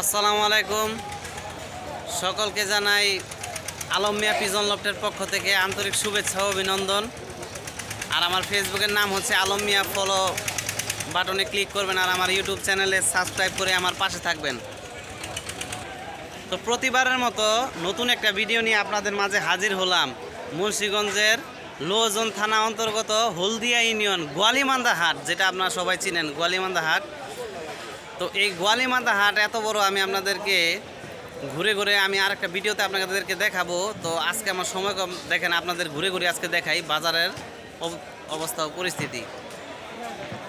আসসালামু আলাইকুম। সকলকে জানাই আলম মিয়া পিজন লফটের পক্ষ থেকে আন্তরিক শুভেচ্ছা ও অভিনন্দন। আর আমার ফেসবুকের নাম হচ্ছে আলম মিয়া ফলো বাটনে ক্লিক করবেন আর আমার ইউটিউব চ্যানেলে সাবস্ক্রাইব করে আমার পাশে থাকবেন। তো প্রতিবারের মতো নতুন একটা ভিডিও নিয়ে আপনাদের মাঝে হাজির হলাম মুন্সীগঞ্জের লোজন থানা অন্তর্গত হলদিয়া ইউনিয়ন, গোয়ালিমান্দা হাট, যেটা আপনারা সবাই চিনেন, গোয়ালিমান্দা হাট। তো এই গোয়ালিমান্দা হাট এত বড় আমি আপনাদেরকে ঘুরে ঘুরে আমি আর একটা ভিডিওতে আপনাদেরকে দেখাবো। তো আজকে আমার সময় কম দেখেন আপনাদের ঘুরে ঘুরে আজকে দেখাই বাজারের অব- অবস্থা ও পরিস্থিতি।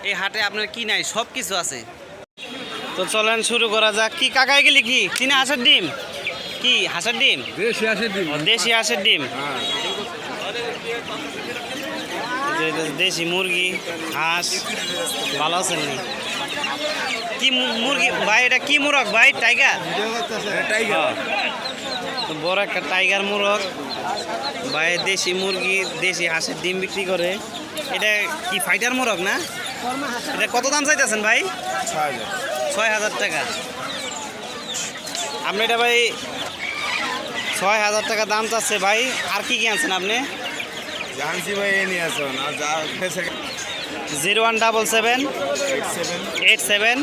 এই হাটে আপনার কি নাই সব কিছু আছে। তো চলেন শুরু করা যাক। কি কাকায় গেলি কি? চিনা হাঁসের ডিম? কি হাঁসের ডিম? দেশি হাঁসের ডিম। দেশি হাঁসের ডিম? দেশি মুরগি হাঁস ভালো আছেন? কি মুরগি? ভাই, এটা কি মুরগ? ভাই টাইগার টাইগার বড় একটা টাইগার মুরগ। ভাই, দেশি মুরগি, দেশি হাঁসের ডিম বিক্রি করে। এটা কি ফাইটার মুরগ না? এটা কত দাম চাইতেছেন ভাই? ছয় হাজার টাকা। আপনি এটা ভাই ছয় হাজার টাকা দাম চাচ্ছে ভাই। আর কি কি আনছেন আপনি? জানছি ভাই এ নিয়ে আসুন আর zero one double seven eight seven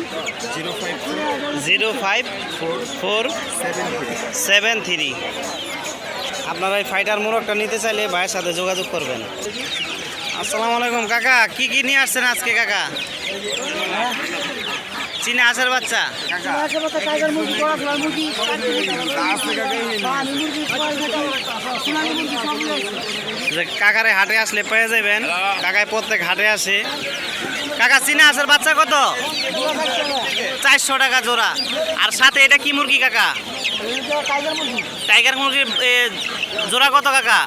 zero five four seven three আপনারা এই ফাইটার মোরগটা নিতে চাইলে ভাইয়ের সাথে যোগাযোগ করবেন আসসালামু আলাইকুম কাকা কি কি নিয়ে আসছেন আজকে কাকা চীনা হাঁসের বাচ্চা যে কাকারে হাটে আসলে পেয়ে যাবেন। কাকায় প্রত্যেক হাটে আসে। কাকা, চীনা হাঁসের বাচ্চা কত? চারশো টাকা জোড়া। আর সাথে এটা কি মুরগি, কাকা? টাইগার মুরগি মুরগির জোড়া কত, কাকা?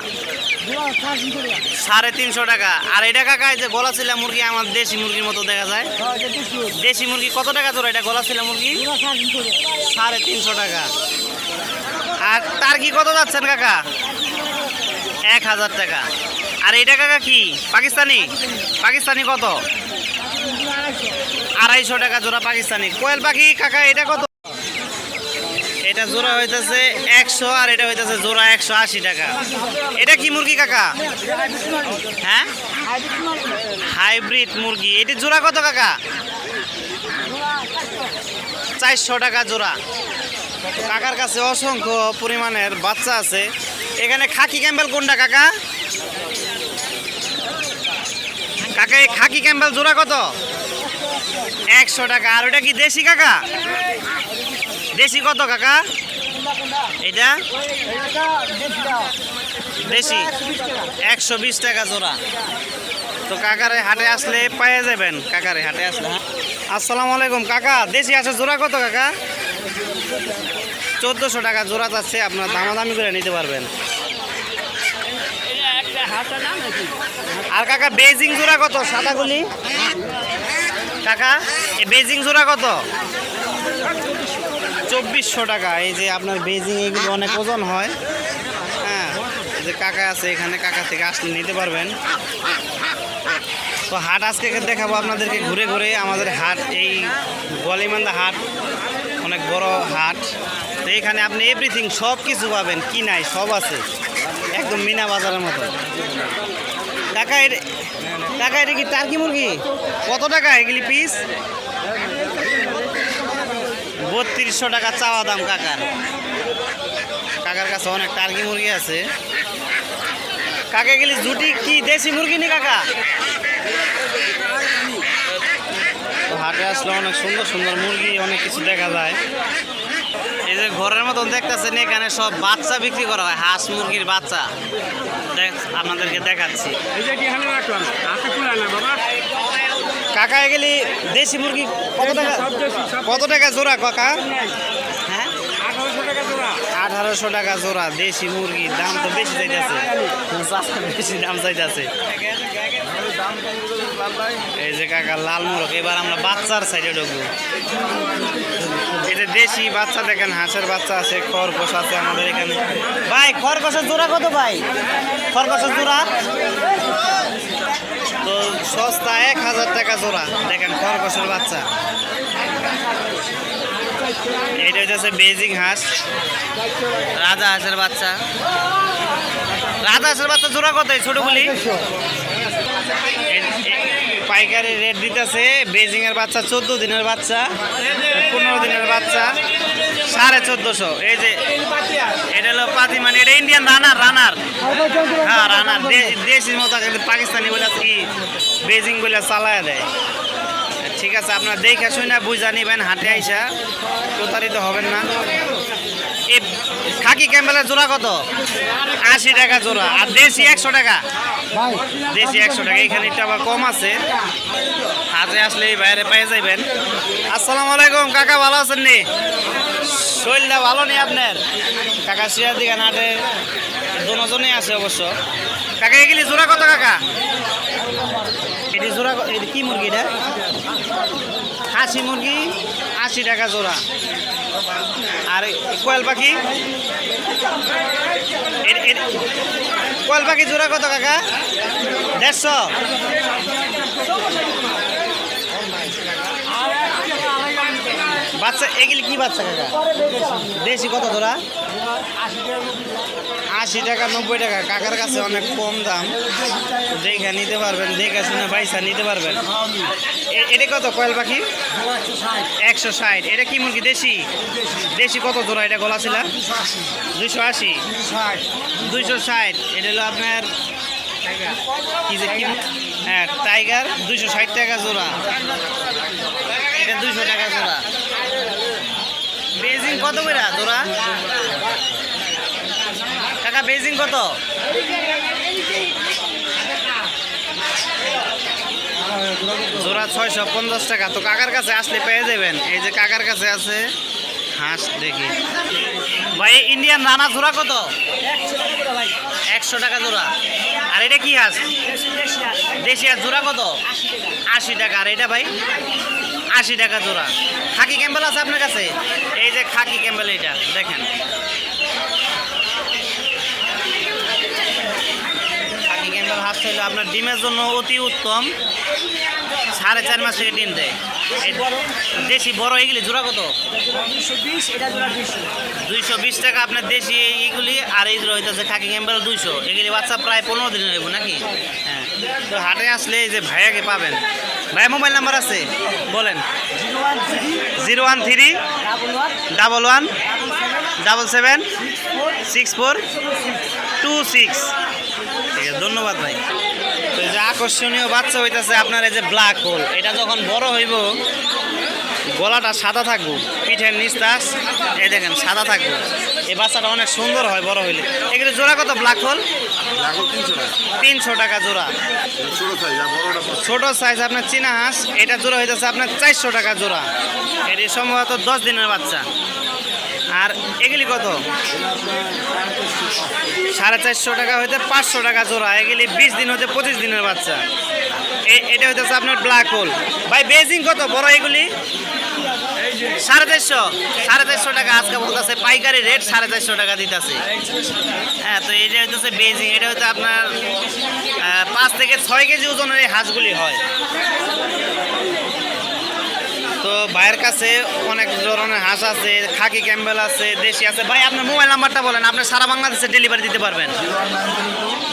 সাড়ে তিনশো টাকা। আর এটা, কাকা যে গলা ছিলা মুরগি, আমার দেশি মুরগির মতো দেখা যায়। দেশি মুরগি কত টাকা জোড়া এটা গলা ছিলা মুরগি? সাড়ে তিনশো টাকা। আর তার কি কত যাচ্ছেন, কাকা? এক হাজার টাকা। আর এটা কাকা কি? পাকিস্তানি? পাকিস্তানি কত? আড়াইশো টাকা জোড়া পাকিস্তানি। কোয়েল পাখি, কাকা, এটা কত? এটা জোড়া হইতেছে একশো আর এটা হইতেছে জোড়া একশো আশি টাকা। এটা কি মুরগি, কাকা? হ্যাঁ? হাইব্রিড মুরগি। এটি জোড়া কত, কাকা? চারশো টাকা জোড়া। কাকার কাছে অসংখ্য পরিমাণের বাচ্চা আছে। এখানে খাকি ক্যাম্বেল কোনটা, কাকা? কাকা, এই খাকি ক্যাম্বেল জোড়া কত? একশো টাকা। আর ওটা কি দেশি, কাকা? দেশি কত, কাকা? এটা দেশি? একশো বিশ টাকা জোড়া। তো কাকারে হাটে আসলে পেয়ে যাবেন, কাকারে হাটে আসলে হ্যাঁ? আসসালামু আলাইকুম, কাকা, দেশি আছে জোড়া কত, কাকা? চোদ্দোশো টাকা জোড়া যাচ্ছে, আপনার দামাদামি করে নিতে পারবেন। আর কাকা, বেজিং জোড়া কত? সাদাগুলি কাকা বেজিং জোড়া কত? চব্বিশশো টাকা। এই যে আপনার বেজিং, এগুলো অনেক ওজন হয়। হ্যাঁ যে কাকা আছে এখানে, কাকা থেকে আসলে নিতে পারবেন। তো হাট আজকে দেখাবো আপনাদেরকে ঘুরে ঘুরে। আমাদের হাট, এই গলিমান্দা হাট, অনেক বড় হাট। তো এখানে আপনি এভরিথিং সব কিছু পাবেন। কি নাই, সব আছে। একদম মিনা বাজারের মতো। টাকা এটা এটা কি টার্কি মুরগি? কত টাকা এগুলি পিস বত্রিশশো টাকা চাওয়া দাম কাকার। কাকার কাছে অনেক টার্কি মুরগি আছে। কাকা গেলি জুটি? কি দেশি মুরগি নি কাকা? হাটে আসলে অনেক সুন্দর সুন্দর মুরগি, অনেক কিছু দেখা যায়। এই যে ঘরের মতন দেখতেছেন এখানে সব বাচ্চা বিক্রি করা হয় হাঁস মুরগির বাচ্চা। দেখ আপনাদেরকে দেখাচ্ছি। কাকা এগুলি দেশি মুরগি কত টাকা? কত টাকা জোড়া কাকা? হ্যাঁ? আঠারোশো টাকা জোড়া। আঠারোশো টাকা জোড়া দেশি মুরগির দাম তো বেশি চাইতেছে। বেশি দাম চাইতেছে। এই যে কাকা লাল মুরগ, এবার আমরা বাচ্চার সাইডে ঢুকবো। এটা দেশি বাচ্চা দেখেন, হাঁসের বাচ্চা আছে, খরগোশ আছে আমাদের এখানে। ভাই, খরগোশের জোড়া কত ভাই? খরগোশের জোড়া? তো সস্তা এক হাজার টাকা জোড়া, দেখেন খরগোশের বাচ্চা। এটা হচ্ছে বেজিং হাঁস, রাজা হাঁসের বাচ্চা। রাজা হাঁসের বাচ্চা জোড়া কত ছোটগুলি? পাইকারি রেট দিতেছে। বেজিং এর বাচ্চা, চোদ্দ দিনের বাচ্চা, পনেরো দিনের বাচ্চা, সাড়ে চোদ্দশো। এই যে, এটা হলো পাতি মানে এটা ইন্ডিয়ান রানার রানার হ্যাঁ রানার দেশির মতো পাকিস্তানি বলে কি বেজিং বলে চালায় দেয়। ঠিক আছে, আপনার দেখে শুনে বুঝা নিবেন, হাটে আইসা। প্রতারিত হবেন না। খাকি ক্যাম্বেলের জোড়া কত? আশি টাকা জোড়া। আর দেশি একশো টাকা। দেশি একশো টাকা এখানে একটু আবার কম আছে। হাটে আসলে এই বাইরে পেয়ে যাবেন আসসালামু আলাইকুম কাকা ভালো আছেন নি? শরীরটা ভালো নেই আপনার? কাকা শিয়ার দিকে হাটে দুজনেই আছে অবশ্য। কাকা এগুলি জোড়া কত কাকা? এটি জোড়া এটি কি মুরগি এটা? খাসি মুরগি, আশি টাকা জোড়া। আর কোয়েল পাখি? কোয়েল পাখি জোড়া কত কাকা? দেড়শো। বাচ্চা, এগুলি কি বাচ্চা কাকা? দেশি কত জোড়া? আশি টাকা, নব্বই টাকা, কাকার কাছে অনেক কম দাম। দেখে নিতে পারবেন, দেখে শুনে পয়সা নিতে পারবেন। এটা কত, কয়েল পাখি? একশো ষাট। এটা কি মুরগি, দেশি? দেশি কত জোড়া? এটা গলা ছিল? দুইশো আশি। দুইশো ষাট। এটা হলো আপনার, কি যে কি হ্যাঁ টাইগার, দুইশো ষাট টাকা জোড়া। এটা দুইশো টাকা জোড়া। বেজিং কত করে জোড়া? বেজিং কত? জোড়া ছয়শো পঞ্চাশ টাকা। তো কাকার কাছে আসলে পেয়ে যাবেন। এই যে কাকার কাছে আছে, হাঁস দেখি। ভাই ইন্ডিয়ান রানা জোড়া কত? একশো টাকা জোড়া। আর এটা কি হাঁস? দেশি হাঁস। জোড়া কত? আশি টাকা। আর এটা ভাই? আশি টাকা জোড়া। খাকি ক্যাম্বেল আছে আপনার কাছে? এই যে খাকি ক্যাম্বেল এটা, দেখেন। ক্যাম্বেল হাঁস হইল আপনার ডিমের জন্য অতি উত্তম। সাড়ে চার মাস থেকে ডিম দেয়। দেশি বড় এগুলি জোড়া কত? দুইশো বিশ টাকা আপনার দেশি এইগুলি আর এই হইতেছে খাকি ক্যাম্বেল দুইশো। এগুলি বাচ্চা প্রায় পনেরো দিন হইব নাকি? হ্যাঁ। তো হাটে আসলে এই যে ভাইয়াকে পাবেন। ভাইয়া, মোবাইল নাম্বার আছে? বলেন। Zero one three double one double seven six four two six. ধন্যবাদ ভাই। তো যে আকর্ষণীয় বাচ্চা হইতেছে আপনার এই যে ব্ল্যাক হোল এটা যখন বড় হইব গলাটা সাদা থাকব পিঠের নিস্তাস এই দেখেন সাদা থাকব। এই বাচ্চাটা অনেক সুন্দর হয় বড় হইলে। এগুলো জোড়া কত ব্ল্যাক হোল তিনশো টাকা। জোড়া। ছোট সাইজ আপনার চীনা হাঁস এটা জোড়া হইতেছে আপনার চারশো টাকা জোড়া। এটি সম্ভবত দশ দিনের বাচ্চা। আর এগুলি কত? সাড়ে চারশো টাকা হইতে পাঁচশো টাকা জোড়া। এগুলি বিশ দিন হতে পঁচিশ দিনের বাচ্চা। এটা হইতেছে আপনার ব্ল্যাক হোল ভাই, বেজিং কত? বড় এগুলি? সাড়ে চারশো? সাড়ে চারশো টাকা আজকে বলতেছে, পাইকারি রেট সাড়ে চারশো টাকা দিতেছে। হ্যাঁ তো এটা হইতেছে বেজিং। এটা হচ্ছে আপনার পাঁচ থেকে ছয় কেজি ওজনের এই হাঁসগুলি হয়। ভাইয়ের কাছে অনেক ধরনের হাঁস আছে, খাকি ক্যাম্বেল আছে, দেশি আছে। ভাই, আপনার মোবাইল নাম্বারটা বলেন, আপনি সারা বাংলাদেশে ডেলিভারি দিতে পারবেন।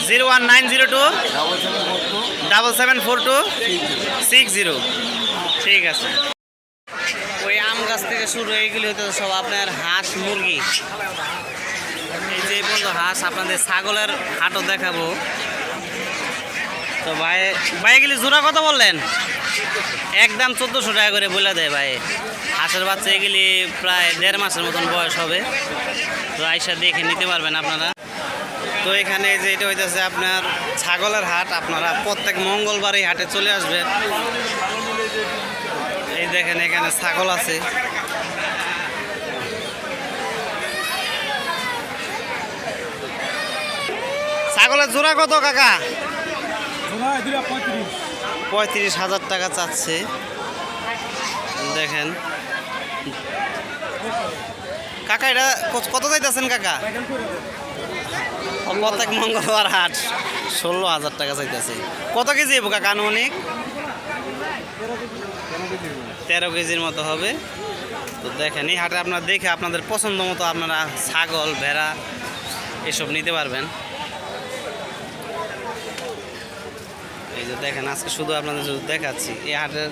Zero one nine zero two double seven four two six zero. ঠিক আছে। ওই আম গাছ থেকে শুরু, এইগুলি হতে সব আপনার হাঁস, মুরগি। এই যে পর্যন্ত হাঁস আপনাদের ছাগলের হাটও দেখাবো। তো ভাই ভাই এগুলি জোড়া কত বললেন? একদম চোদ্দোশো টাকা করে বলে দেয় ভাই। হাঁসের বাচ্চা এগুলি প্রায় দেড় মাসের মতন বয়স হবে। তো আইসা দেখে নিতে পারবেন আপনারা। তো এখানে যে এটা হইতেছে আপনার ছাগলের হাট, আপনারা প্রত্যেক মঙ্গলবার এই হাটে চলে আসবেন। এই দেখেন এখানে ছাগল আছে। ছাগলের জোড়া কত, কাকা? পঁয়ত্রিশ হাজার টাকা চাচ্ছে। দেখেন। কাকা, এটা কত- চাইতেছেন কাকা? প্রত্যেক মঙ্গলবার হাট ষোলো হাজার টাকা চাইতেছে। কত কেজি হব কাকা আনুমানিক? তেরো কেজির মতো হবে। তো দেখেন, এই হাটে আপনারা দেখে আপনাদের পছন্দ মতো আপনারা ছাগল, ভেড়া, এসব নিতে পারবেন। যে দেখেন, আজকে শুধু আপনাদের দেখাচ্ছি। এই হাটের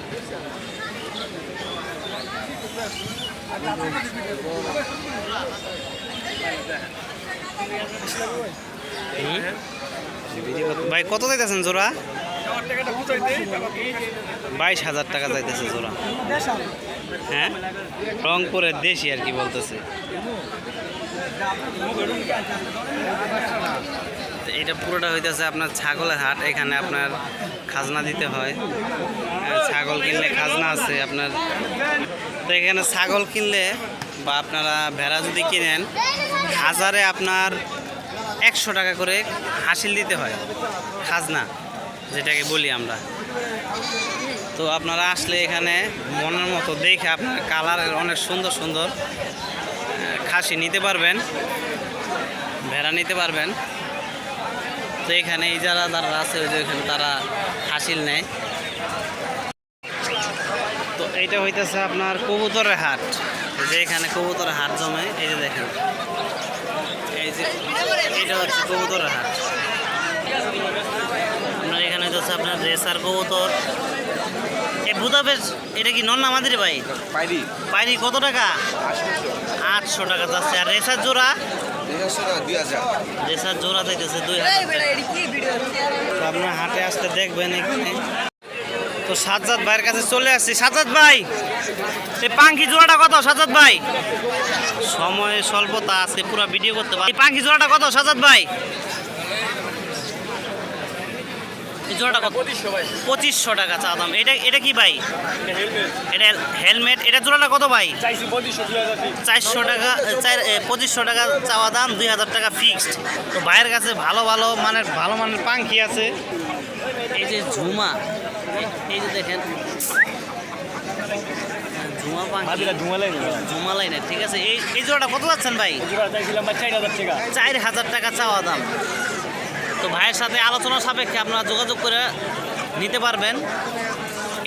ভাই, কত চাইতেছেন জোড়া? বাইশ হাজার টাকা যাইতেছে জোড়া। হ্যাঁ? রংপুরের দেশি আর কি বলতেছে। এটা পুরোটা হইতেছে আপনার ছাগলের হাট, এখানে আপনার খাজনা দিতে হয়। ছাগল কিনলে খাজনা আছে আপনার। তো এখানে ছাগল কিনলে বা আপনারা ভেড়া যদি কিনেন, হাজারে আপনার একশো টাকা করে হাসিল দিতে হয়, খাজনা, যেটাকে বলি আমরা। তো আপনারা আসলে এখানে মনের মতো দেখে আপনার কালারের অনেক সুন্দর সুন্দর খাসি নিতে পারবেন, ভেড়া নিতে পারবেন। তো এখানে এই যারা যারা আছে ওই যে এখানে তারা হাসিল নেয়। তো এইটা হইতেছে আপনার কবুতরের হাট। যে এখানে কবুতরের হাট জমে এই যে দেখেন। এই যে এইটা হচ্ছে কবুতরের হাট। আপনার এখানে হচ্ছে আপনার রেসার কবুতর। এই বুদাপের এটা কি নন্না মাদির ভাই? পাইরি। পাইনি কত টাকা? আটশো টাকা যাচ্ছে। আর রেসার জোড়া? হাজার রেসার জোড়া চাইতেছে দুই। তো আপনার হাটে আসতে দেখবেন এখানে। তো সাজ্জাদ ভাইয়ের কাছে চলে আসছি। সাজ্জাদ ভাই, এই পাঙ্খি জোড়াটা কত সাজ্জাদ ভাই? সময় স্বল্পতা আছে, পুরো ভিডিও করতে পারি পাঙ্খি জোড়াটা কত সাজ্জাদ ভাই? এই জোড়াটা কত? পঁচিশশো টাকা চা দাম। এটা এটা কি ভাই? এটা হেলমেট। এটা জোড়াটা কত ভাই? চারশো টাকা চার পঁচিশশো টাকা চাওয়া দাম দুই হাজার টাকা ফিক্সড তো ভাইয়ের কাছে ভালো ভালো মানের ভালো মানের পাঙ্কি আছে। এই যে ঝুমা এই- যে দেখেন। ঠিক আছে। এই এই জোড়াটা কত যাচ্ছেন ভাই? চার হাজার টাকা চাওয়া দাম। তো ভাইয়ের সাথে আলোচনা সাপেক্ষে আপনারা যোগাযোগ করে নিতে পারবেন।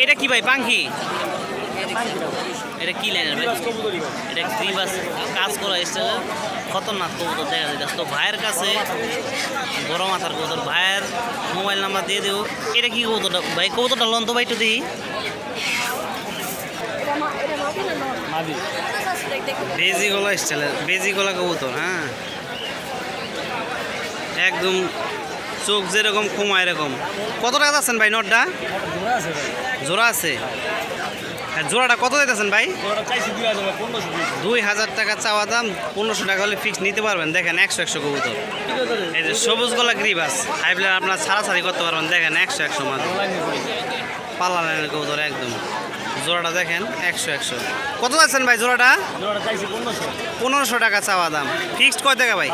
এটা কি ভাই পাঙ্কি এটা কি লাইনের ভাই? এটা গ্রিবাস কাজ করা এসছে? খতরনাক কবুতর দেখা যায় তো ভাইয়ের কাছে বড় মাথার কবুতর, ভাইয়ের মোবাইল নাম্বার দিয়ে দেবো। এটা কি কবুতরটা? ভাই, কবুতরটা লন তো ভাই একটু দিই বেজি গলা স্টাইলের বেজি গলা কবুতর হ্যাঁ। একদম চোখ যেরকম কুমা এরকম। কত টাকা যাচ্ছেন ভাই নোটটা? জোড়া আছে জোড়াটা কত দিতেছেন ভাই? দুই হাজার টাকা চাওয়া দাম পনেরোশো টাকা হলে ফিক্স নিতে পারবেন। দেখেন একশো একশো কবুতর। এই যে সবুজ গলা গ্রিবাস হাইবলার আপনার ছাড়াছাড়ি করতে পারবেন। দেখেন একশো একশো মাত্র পাল্লা লাইনের কবুতর একদম। জোড়াটা দেখেন একশো একশো। কত যাচ্ছেন ভাই জোড়াটা? পনেরোশো। টাকা চাওয়া দাম। ফিক্সড কয় টাকা ভাই?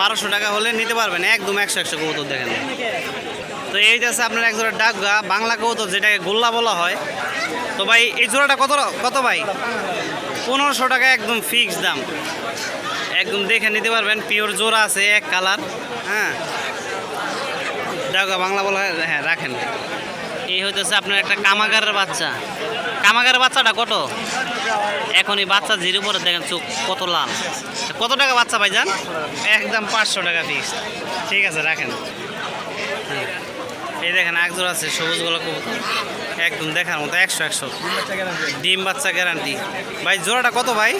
বারোশো টাকা। হলে নিতে পারবেন একদম একশো একশো কবুতর দেখেন। তো এই যে আছে আপনার এক জোড়া ডাকগা বাংলা কবুতর যেটাকে গোল্লা বলা হয়। তো ভাই এই জোড়াটা কত কত ভাই? পনেরোশো টাকা একদম ফিক্সড দাম। একদম দেখে নিতে পারবেন পিওর জোড়া আছে এক কালার হ্যাঁ। ডাকগা বাংলা বলা হয় হ্যাঁ রাখেন। এই হইতেছে আপনার একটা কামাগারের বাচ্চা। কামাগারের বাচ্চাটা কত? এখন এই বাচ্চা জিরো পরে দেখেন চোখ কত লাল। কত টাকা বাচ্চা ভাই যান একদম পাঁচশো টাকা ফিক্স ঠিক আছে রাখেন। এই দেখেন এক জোড়া আছে সবুজ গোলা কবুতর। একদম দেখার মতো একশো একশো। ডিম বাচ্চা গ্যারান্টি ভাই জোড়াটা কত ভাই?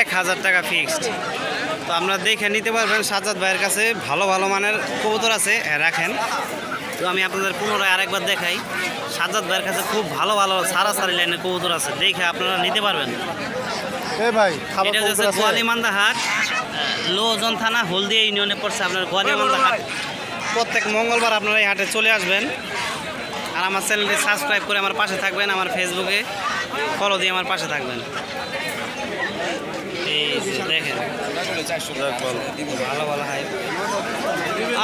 এক হাজার টাকা ফিক্সড তো আপনারা দেখে নিতে পারবেন সাজাদ ভাইয়ের কাছে ভালো ভালো মানের কবুতর আছে। হ্যাঁ, রাখেন। তো আমি আপনাদের পুনরায় আরেকবার দেখাই। সাজ্জাদ ভাইয়ের কাছে খুব ভালো ভালো সারা সারি লাইনের কবুতর আছে। দেখে আপনারা নিতে পারবেন। এ ভাই খাবার এটা হচ্ছে গোয়ালিমান্দা হাট। লোজন থানা হলদিয়া ইউনিয়নে পড়ছে আপনার গোয়ালিমান্দা হাট। প্রত্যেক মঙ্গলবার আপনারা এই হাটে চলে আসবেন। আর আমার চ্যানেলটি সাবস্ক্রাইব করে আমার পাশে থাকবেন আমার ফেসবুকে ফলো দিয়ে আমার পাশে থাকবেন। দেখেন। ভালো ভালো হাই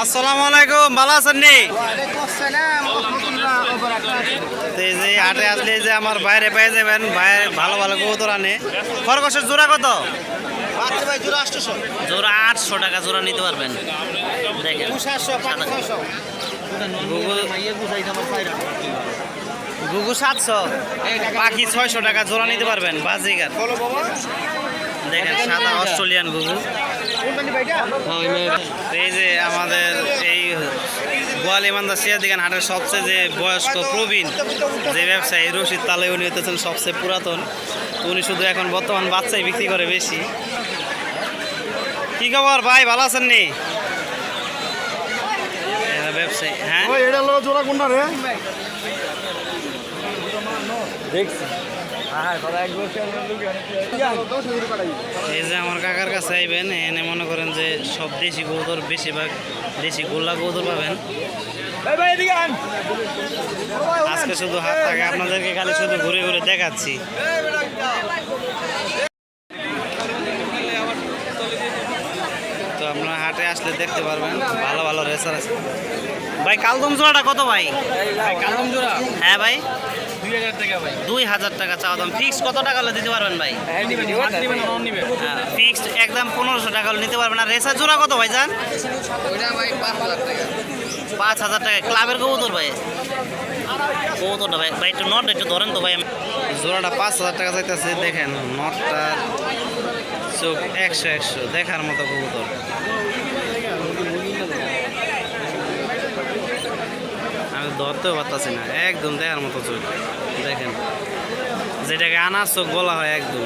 আসসালামু আলাইকুম ভালো আছেন নি? এই যে হাটে আসলে যে আমার বাইরে পেয়ে যাবেন বাইরে ভালো ভালো কবুতর আনে। খরগোশের জোড়া কত? জোড়া আটশো টাকা জোড়া নিতে পারবেন। দেখেন। ঘুঘু সাতশো পাখি ছয়শো টাকা জোড়া নিতে পারবেন বাজিগার। দেখেন সাদা অস্ট্রেলিয়ান ঘুঘু এই যে আমাদের এই গোয়ালিমান্দা সিয়াদিগান হাটের সবচেয়ে যে বয়স্ক প্রবীণ যে ব্যবসায়ী রশিদ তালে উনি হতেছেন সবচেয়ে পুরাতন। উনি শুধু এখন বর্তমান বাচ্চাই বিক্রি করে বেশি। কি খবর ভাই ভালো আছেন নি? ব্যবসায়ী হ্যাঁ? ওই এই যে আমার কাকার কাছে আইবেন এনে মনে করেন যে সব দেশি কৌদর বেশিরভাগ দেশি গোল্লা কৌদর পাবেন। আজকে শুধু হাত থাকে আপনাদেরকে খালি শুধু ঘুরে ঘুরে দেখাচ্ছি। তো আপনারা হাটে আসলে দেখতে পারবেন ভালো ভালো রেসার আছে। ভাই কালদম জোড়াটা কত ভাই কালদম জোড়া। হ্যাঁ ভাই। দুই হাজার টাকা চাওয়া দাম। ফিক্স কত টাকা হলে দিতে পারবেন ভাই? ফিক্সড একদম পনেরোশো টাকা হলে নিতে পারবেন। আর রেসার জোড়া কত ভাই যান ওইটা ভাই পাঁচ হাজার টাকা। ক্লাবের কবুতর ভাই? কবুতরটা ভাই। ভাই একটু নট একটু ধরেন তো ভাই। জোড়াটা পাঁচ হাজার টাকা চাইতেছে দেখেন নটটা চোখ একশো একশো দেখার মতো কবুতর আমি ধরতেও পারতাছি না একদম দেখার মতো চোখ। দেখেন যেটাকে আনার চোখ বলা হয় একদম।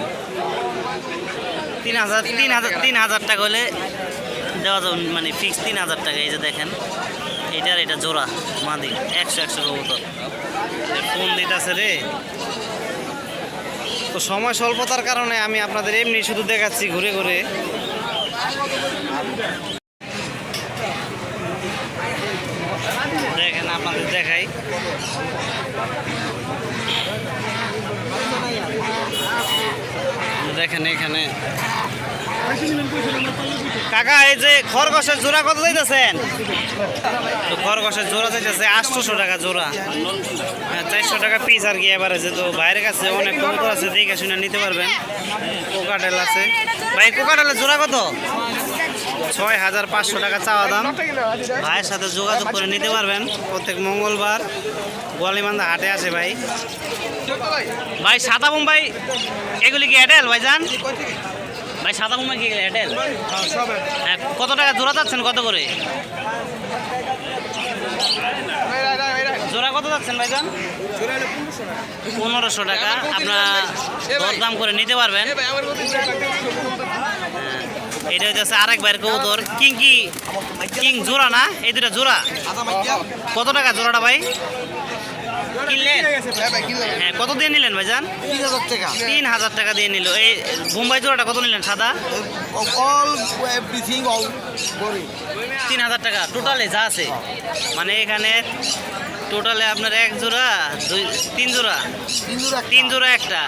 তিন হাজার তিন হাজার তিন হাজার টাকা। হলে দেওয়া যাবে মানে ফিক্স তিন হাজার টাকা এই যে দেখেন এটার এটা জোড়া মাদি একশো একশো কবুতর। ফোন দিতেছে রে। তো সময় স্বল্পতার কারণে আমি আপনাদের এমনি শুধু দেখাচ্ছি ঘুরে ঘুরে দেখেন আপনাদের দেখাই দেখেন এখানে। কাকা, এই যে খরগোশের জোড়া কত যাইতেছেন তো খরগোশের জোড়া যাইতেছে আটশোশো টাকা জোড়া। হ্যাঁ চারশো টাকা পিস আর কি এবারে আছে তো বাইরের কাছে অনেক কবুতর আছে দেখে শুনে নিতে পারবেন। কোকাটেল আছে। ভাই, কোকাটেলের জোড়া কত? ছয় হাজার পাঁচশো টাকা চাওয়া দাম। ভাইয়ের সাথে যোগাযোগ করে নিতে পারবেন। প্রত্যেক মঙ্গলবার গোয়ালিমান্দা হাটে আছে ভাই। ভাই, সাদা বোম্বাই এগুলি কি এয়ারটেল ভাই যান ভাই, সাদা বোম্বাই কি এয়ারটেল হ্যাঁ কত টাকা জোড়া যাচ্ছেন কত করে? জোড়া কত যাচ্ছেন ভাইজান? পনেরোশো টাকা। আপনার দরদাম করে নিতে পারবেন। এটা হচ্ছে আরেক বাইরের কবুতর, কিং কি? কিং জোড়া না? এই দুটা জোড়া? কত টাকা জোড়াটা ভাই? কিনলেন? হ্যাঁ কত দিয়ে নিলেন ভাইজান? তিন হাজার টাকা দিয়ে নিল। এই বোম্বাই জোড়াটা কত নিলেন, সাদা? তিন হাজার টাকা, টোটালে যা আছে। মানে এখানে টোটালে আপনার এক জোড়া দুই তিন জোড়া। তিন জোড়া একটা।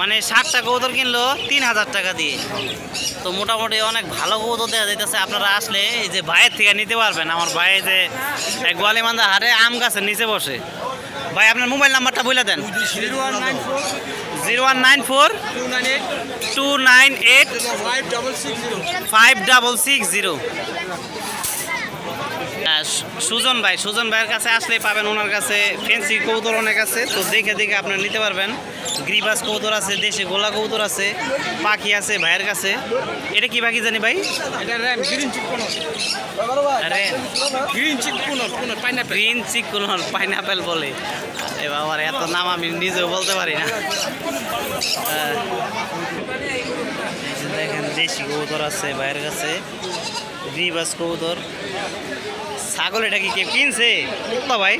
মানে ষাটটা কবুতর কিনলো তিন হাজার টাকা দিয়ে। তো মোটামুটি অনেক ভালো কবুতর দেওয়া যাইতেছে। আপনারা আসলে এই যে ভাইয়ের থেকে নিতে পারবেন। আমার ভাই যে গোয়ালিমান্দা হারে আম গাছের নিচে বসে। ভাই আপনার মোবাইল নাম্বারটা বলে দেন। Zero one nine four. Zero one nine four. Two nine eight two nine eight five double six zero five double six zero Sujon ভাই সুজন ভাইয়ের কাছে আসলে পাবেন ওনার কাছে ফেন্সি কৌতর অনেক আছে তো দেখে দেখে আপনারা নিতে পারবেন। গ্রিবাস কৌতর আছে দেশি গোলা কৌতর আছে পাখি আছে ভাইয়ের কাছে। এটা কি পাখি জানি ভাই? গ্রিন চিক কোন। আরে গ্রিন চিক কোন কোন পাইনাপেল বলে। এ বাবার এত নাম আমি নিজেও বলতে পারি না। দেখেন দেশি কবুতর আছে ভাইয়ের কাছে গ্রিবাস কবুতর। ছাগল এটা কি কেউ কিনছে? কত ভাই।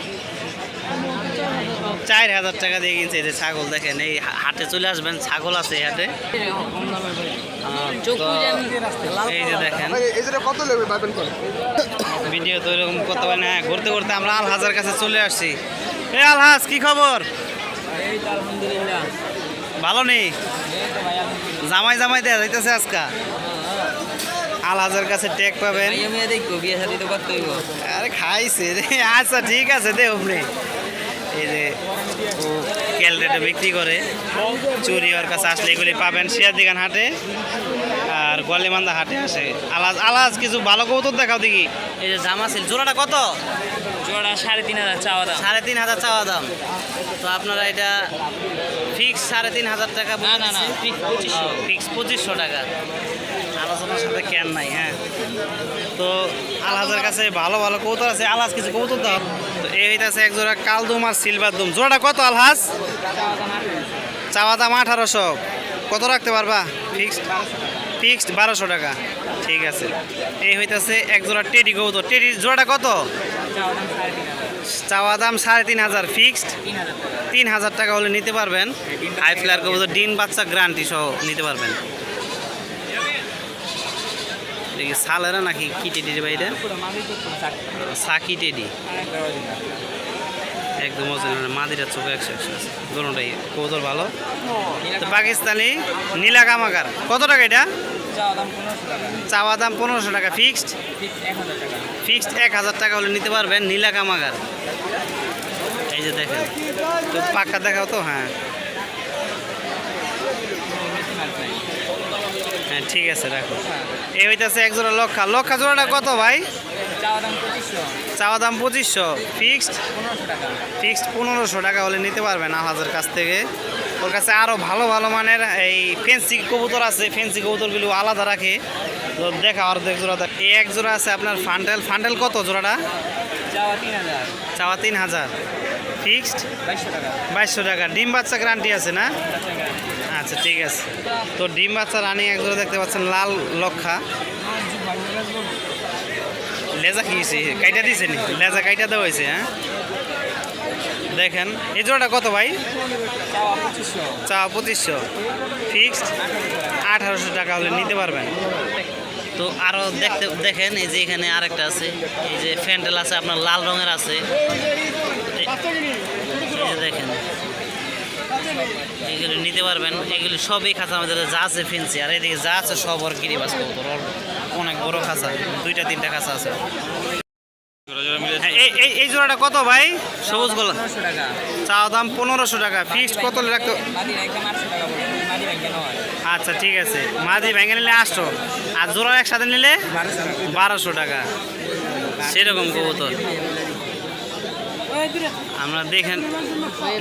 চার হাজার টাকা দিয়ে কিনছে এই যে ছাগল দেখেন এই হাটে চলে আসবেন ছাগল আছে এই হাটে। এই যে দেখেন। ভিডিও তো এরকম করতে পারি না ঘুরতে ঘুরতে আমরা আলহাজের কাছে চলে আসছি। এ আলহাজ কি খবর? ভালো নেই? জামাই জামাই দেয়া যাইতেছে আজকা। আলহাজের কাছে টেক পাবেন। আরে খাইছে রে আচ্ছা ঠিক আছে দে অমনি এই যে ও ক্যালরেটে বিক্রি করে। চুরি ওর কাছে আসলে এগুলি পাবেন শিয়াদিগান হাটে আর গোয়ালিমান্দা হাটে আসে। আলাজ আলাজ কিছু ভালো কৌতুক দেখাও দেখি। এই যে জামা ছিল জোড়াটা কত? জোড়া সাড়ে তিন হাজার চাওয়া দাম। সাড়ে তিন হাজার চাওয়া দাম। তো আপনারা এটা ফিক্স সাড়ে তিন হাজার টাকা না না না ফিক্স পঁচিশশো টাকা। আলোচনার সাথে ক্যান নাই হ্যাঁ। তো আলহাজের কাছে ভালো ভালো কৌতর আছে, আলহাজ কিছু কৌতর দাও। তো এই হইতেছে এক জোড়া কালদুম আর সিলভার দুম। জোড়াটা কত আলহাজ? চাওয়া দাম আঠারোশো। কত রাখতে পারবা? ফিক্সড? ফিক্সড বারোশো টাকা। ঠিক আছে। এই হইতেছে এক জোড়া টেডি কৌতর টেডি জোড়াটা কত? চাওয়া দাম সাড়ে তিন হাজার। ফিক্সড? তিন হাজার টাকা হলে নিতে পারবেন। হাই ফ্লার কবুতর, ডিন বাচ্চা গ্যারান্টি সহ নিতে পারবেন। এটা সালেরা নাকি কি টেডি ভাই এটা? সাকি টেডি। একদম মাদিরা চোখ একশো একশো আছে। দুটোটাই কবুতর ভালো? তো পাকিস্তানি নীলা কামাকার, কত টাকা এটা? চাওয়া দাম পনেরোশো টাকা, ফিক্সড? ফিক্সড এক হাজার টাকা হলে নিতে পারবেন নীলা কামাগার এই যে দেখেন, তো পাক্কা দেখাও তো হ্যাঁ। ঠিক আছে রাখো। এই হইতেছে এক জোড়া লক্ষা। লক্ষা জোড়াটা কত ভাই? চাওয়া দাম পঁচিশশো। ফিক্সড? ফিক্সড পনেরোশো টাকা হলে নিতে পারবেন আহাজের কাছ থেকে। ওর কাছে আরও ভালো ভালো মানের এই ফেন্সি কবুতর আছে। ফেন্সি কবুতরগুলো আলাদা রাখে। দেখা আর দেখ জোড়া দেখ। এই এক জোড়া আছে আপনার ফান্ডেল ফান্ডেল কত জোড়াটা? চাওয়া তিন হাজার। চাওয়া তিন হাজার। ফিক্সড? বাইশশো টাকা। ডিম বাচ্চা গ্যারান্টি আছে না? আচ্ছা ঠিক আছে। তো ডিম বাচ্চা রানিং এক জোড়া দেখতে পাচ্ছেন, লাল লক্ষা। লেজা কি কাইটা দিয়েছে লেজা কাইটা দেওয়া হয়েছে হ্যাঁ? দেখেন, এই জোড়াটা কত ভাই? চা পঁচিশশো। ফিক্সড? আঠারোশো টাকা হলে নিতে পারবেন। তো আরও দেখতে দেখেন, এই যে এখানে আরেকটা আছে। এই যে ফ্যান্ডেল আছে, আপনার লাল রঙের আছে। দেখেন। এগুলো নিতে পারবেন। এগুলো সবই খাঁচা আমাদের যা আছে ফেন্সি। আর এদিকে যা আছে সব ওর কবুতর। ওর অনেক বড় খাঁচা। দুইটা তিনটা খাঁচা আছে। হ্যাঁ, এই জোড়াটা কত ভাই? সবুজ গোলা টাকা দাম পনেরোশো টাকা। ফিক্সড কত রাখতে আচ্ছা ঠিক আছে। মাঝি ভেঙে নিলে আটশো। আর জোড়া একসাথে নিলে বারোশো টাকা। সেরকম কবুতর। আমরা দেখেন,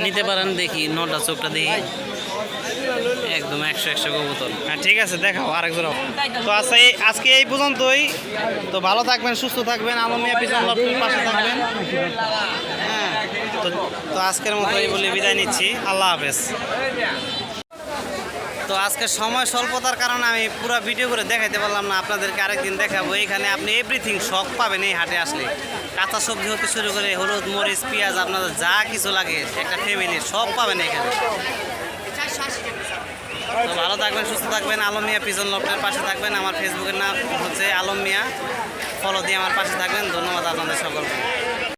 নিতে পারেন দেখি, নটা চোখটা দেখি। একদম একশো একশো কবুতর। হ্যাঁ ঠিক আছে, দেখাও আরেক জোড়া তো আচ্ছা এই আজকে এই পর্যন্তই। তো ভালো থাকবেন, সুস্থ থাকবেন আলমিয়া পিছন পাশে থাকবেন। হ্যাঁ তো আজকের মতো এই বলে বিদায় নিচ্ছি। আল্লাহ হাফেজ। তো আজকে সময় স্বল্পতার কারণে আমি পুরো ভিডিও করে দেখাইতে পারলাম না, আপনাদেরকে আরেকদিন দেখাবো। এখানে আপনি এভরিথিং শখ পাবেন এই হাটে আসলে। কাঁচা সবজি হতে শুরু করে হলুদ, মরিচ, পেঁয়াজ, আপনাদের যা কিছু লাগে, একটা ফ্যামিলি সব পাবেন এখানে। তো ভালো থাকবেন, সুস্থ থাকবেন। আলম মিয়া পিজন লফটের পাশে থাকবেন। আমার ফেসবুকের নাম হচ্ছে আলম মিয়া। ফলো দিয়ে আমার পাশে থাকবেন। ধন্যবাদ আপনাদের সকলকে।